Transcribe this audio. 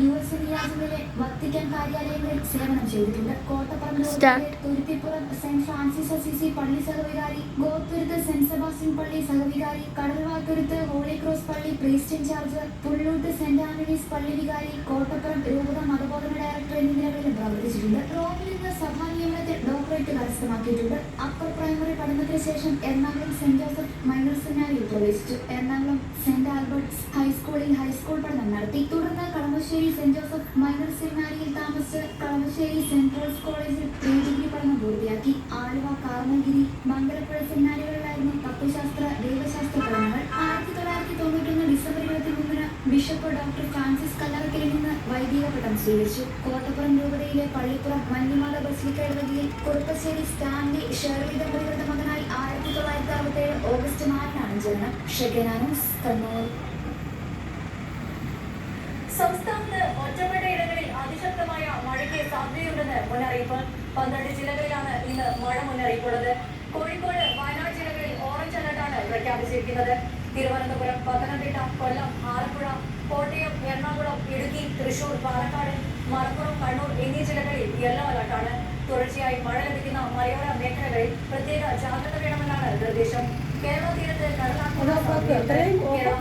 U S രാജ്യങ്ങളിലെ Vatican കാര്യാലയങ്ങളിൽ സേവനം ചെയ്തിട്ടുണ്ട്. Start. Thuruthipuram saint Francis Assisi പള്ളി സഹവികാരി ഗോപുരത്ത് സെന്റ് സെബാസ്റ്റ്യൻ പള്ളി സഹവികാരി കടൽവാത്തുരുത്ത് ഹോളി ക്രോസ് പള്ളി priest in charge Pullut saint Antony's പള്ളി വികാരി കോട്ടപ്പുറം രൂപത മതബോധന ഡയറക്ടർ എന്നീ നിലകളിലും പ്രവർത്തിച്ചിട്ടുണ്ട്. റോമിൽ നിന്ന് സഭാ നിയമനത്തിൽ ഡോക്ടറേറ്റ് കരസ്ഥമാക്കിയിട്ടുണ്ട്. അപ്പർ പ്രൈമറി പഠനത്തിന് ശേഷം എറണാകുളം സെന്റ് ജോസഫ് മൈനർ സെമിനാരിയിൽ പ്രവേശിച്ചു. എറണാകുളം സെന്റ് ആൽബർട്ട്സ് ഹൈസ്കൂളിൽ ഹൈസ്കൂൾ പഠനം നടത്തി. തുടർന്ന് കളമശ്ശേരി സെന്റ് ജോസഫ് മൈനർ സെമിനാരിയിൽ താമസിച്ച് കളമശ്ശേരി സെന്റ് പോൾസ് കോളേജിൽ പ്രീ ഡിഗ്രി പഠനം പൂർത്തിയാക്കി. ആലുവ കാർമഗിരി മംഗലപ്പുഴ സെമിനാരികളിലായിരുന്നു തത്വശാസ്ത്ര ദൈവശാസ്ത്ര പഠനങ്ങൾ. ആയിരത്തി തൊള്ളായിരത്തി തൊണ്ണൂറ്റൊന്ന് ഡിസംബർ ഇരുപത്തി മൂന്നിന് ബിഷപ്പ് ഡോക്ടർ ഫ്രാൻസിസ് കല്ലറക്കലിൽ നിന്ന് വൈദിക പട്ടം സ്വീകരിച്ചു. കോട്ടപ്പുറം രൂപതയിലെ പള്ളിപ്പുറം മഞ്ഞുമാല ബസിലിക്ക ഇടവകയിൽ കുറുപ്പശ്ശേരി സ്റ്റാൻലി ഷേർലി ദമ്പതികളുടെ മകനായി ആയിരത്തി തൊള്ളായിരത്തി അറുപത്തി ഏഴ് ഓഗസ്റ്റ് നാലിനാണ് ജനനം. ഷെഗനാനോസ് കണ്ണൂർ. സംസ്ഥാനത്ത് ഒറ്റപ്പെട്ടയിടങ്ങളിൽ അതിശക്തമായ മഴയ്ക്ക് സാധ്യതയുണ്ടെന്ന് മുന്നറിയിപ്പ്. പന്ത്രണ്ട് ജില്ലകളിലാണ് ഇന്ന് മഴ മുന്നറിയിപ്പുള്ളത്. കോഴിക്കോട് വയനാട് ജില്ലകളിൽ ഓറഞ്ച് അലർട്ടാണ് പ്രഖ്യാപിച്ചിരിക്കുന്നത്. തിരുവനന്തപുരം പത്തനംതിട്ട കൊല്ലം ആലപ്പുഴ കോട്ടയം എറണാകുളം ഇടുക്കി തൃശൂർ പാലക്കാട് മലപ്പുറം കണ്ണൂർ എന്നീ ജില്ലകളിൽ യെല്ലോ അലർട്ടാണ്. തുടർച്ചയായി മഴ ലഭിക്കുന്ന മലയോര മേഖലകളിൽ പ്രത്യേക ജാഗ്രത വേണമെന്നാണ് നിർദ്ദേശം. കേരള തീരത്ത് കടലാക്രമണം